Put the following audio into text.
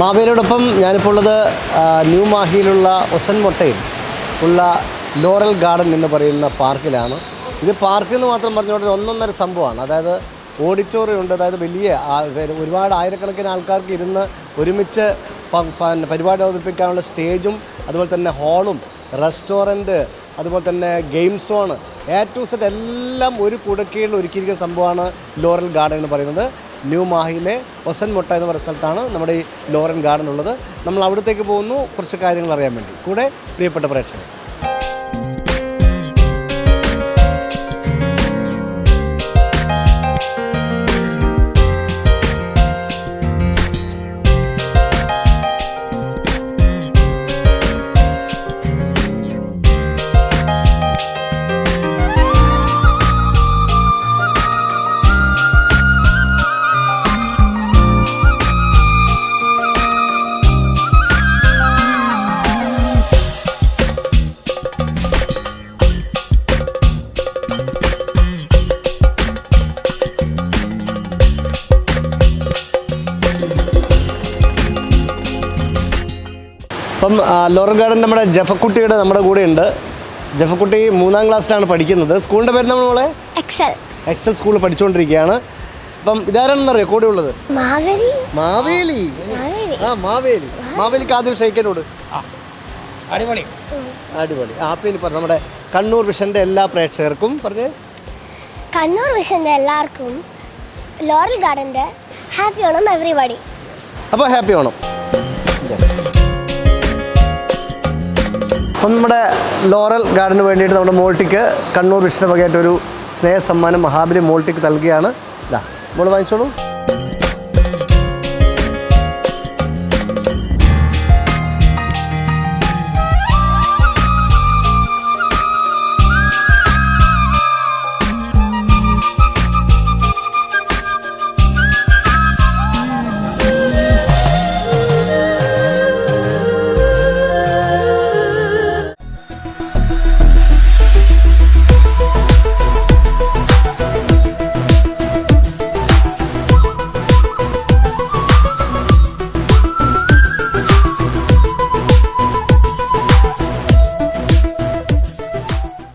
മാവേലിയോടൊപ്പം ഞാനിപ്പോൾ ഉള്ളത് ന്യൂ മാഹിയിലുള്ള ഒസൻ മൊട്ടയിൽ ഉള്ള ലോറൽ ഗാർഡൻ എന്ന് പറയുന്ന പാർക്കിലാണ്. ഇത് പാർക്ക് എന്ന് മാത്രം പറഞ്ഞുകൊണ്ട് ഒന്നൊന്നര സംഭവമാണ്. അതായത് ഓഡിറ്റോറിയം ഉണ്ട് അതായത് വലിയ ഒരുപാട് ആയിരക്കണക്കിന് ആൾക്കാർക്ക് ഇരുന്ന് ഒരുമിച്ച് പരിപാടി അവതരിപ്പിക്കാനുള്ള സ്റ്റേജും അതുപോലെ തന്നെ ഹാളും റെസ്റ്റോറന്റ് അതുപോലെ തന്നെ game zone A to set എല്ലാം ഒരു കുടക്കീഴിൽ ഒരുക്കിയിരിക്കുന്ന സംഭവമാണ് ലോറൽ ഗാർഡൻ എന്ന് പറയുന്നത്. ന്യൂ മാഹിയിലെ ഒസൻ മൊട്ട എന്ന് പറയുന്ന സ്ഥലത്താണ് നമ്മുടെ ഈ ലോറൻ ഗാർഡൻ ഉള്ളത്. നമ്മൾ അവിടത്തേക്ക് പോകുന്നു. കുറച്ച് കാര്യങ്ങൾ അറിയാൻ വേണ്ടി. കൂടെ പ്രിയപ്പെട്ട പ്രേക്ഷകർ അപ്പം ലോറൽ ഗാർഡൻ നമ്മുടെ ജഫക്കുട്ടിയുടെ നമ്മുടെ കൂടെ ഉണ്ട് ജഫക്കുട്ടി മൂന്നാം ക്ലാസ്സിലാണ് പഠിക്കുന്നത്. സ്കൂളിന്റെ പേര് നമ്മൾ മോളെ? എക്സൽ എക്സൽ സ്കൂളിൽ പഠിച്ചുകൊണ്ടിരിക്കുകയാണ്. അപ്പം ഇതാരാണെന്നറിയോ കൂടെ ഉള്ളത്? മാവേലി. മാവേലി. മാവേലി. ആ മാവേലി. മാവേലിക്ക് ആദ്യം ഷെയ്ക്കനോട് അടിപൊളി. അടിപൊളി. ആ പിന്നെ പറഞ്ഞു നമ്മുടെ കണ്ണൂർ വിഷന്റെ എല്ലാ പ്രേക്ഷകർക്കും പറഞ്ഞേ. കണ്ണൂർ വിഷന്റെ എല്ലാവർക്കും ലോറൽ ഗാർഡന്റെ ഹാപ്പി ഓണം എവറിബഡി. അപ്പോൾ ഹാപ്പി ഓണം. അപ്പം നമ്മുടെ ലോറൽ ഗാർഡന് വേണ്ടിയിട്ട് നമ്മുടെ മോൾട്ടിക്ക് കണ്ണൂർ വിഷ്ണു വകയായിട്ട് ഒരു സ്നേഹ സമ്മാനം മഹാബലി മോൾട്ടിക്ക് നൽകുകയാണ് ഇതാ നമ്മൾ വാങ്ങിച്ചോളൂ.